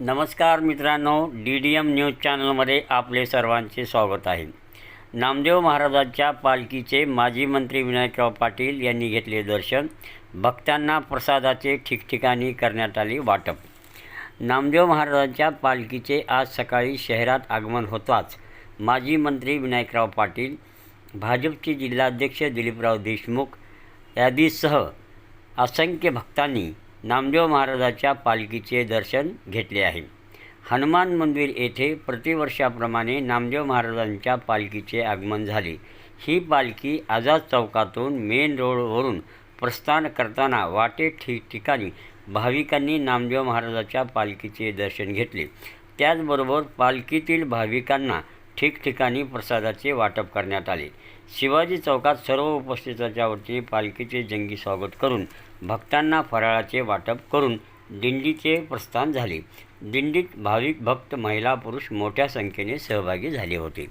नमस्कार मित्रांनो D D M news चॅनलमध्ये आपले सर्वांचे स्वागत आहे. नामदेव महाराजांच्या पालखीचे माजी मंत्री विनायकराव पाटील यांनी घेतले दर्शन. भक्तांना प्रसादाचे ठिकठिकाणी करण्यात आले वाटप. नामदेव महाराजांच्या पालखीचे आज सकाळी शहरात आगमन होताच माजी मंत्री विनायकराव पाटील भाजपचे जिल्हाध्यक्ष दिलीपराव देशमुख यादीसह असंख्य भक्तांनी नामदेव महाराजाच्या पालखीचे दर्शन घेतले आहे. हनुमान मंदिर येथे प्रतिवर्षाप्रमाणे नामदेव महाराजांच्या पालखीचे आगमन झाले. ही पालखी आझाद चौकातून मेन रोडवरून प्रस्थान करताना वाटे ठिकठिकाणी भाविकांनी नामदेव महाराजाच्या पालखीचे दर्शन घेतले. त्याचबरोबर पालखीतील भाविकांना ठिकठिकाणी प्रसादाचे वाटप करण्यात आले. शिवाजी चौकात सर्व उपस्थितांच्या वतीने पालखीचे जंगी स्वागत करून भक्तांना फराळाचे वाटप करून दिंडीचे प्रस्थान झाले. दिंडीत भाविक भक्त महिला पुरुष मोठ्या संख्येने सहभागी झाले होते.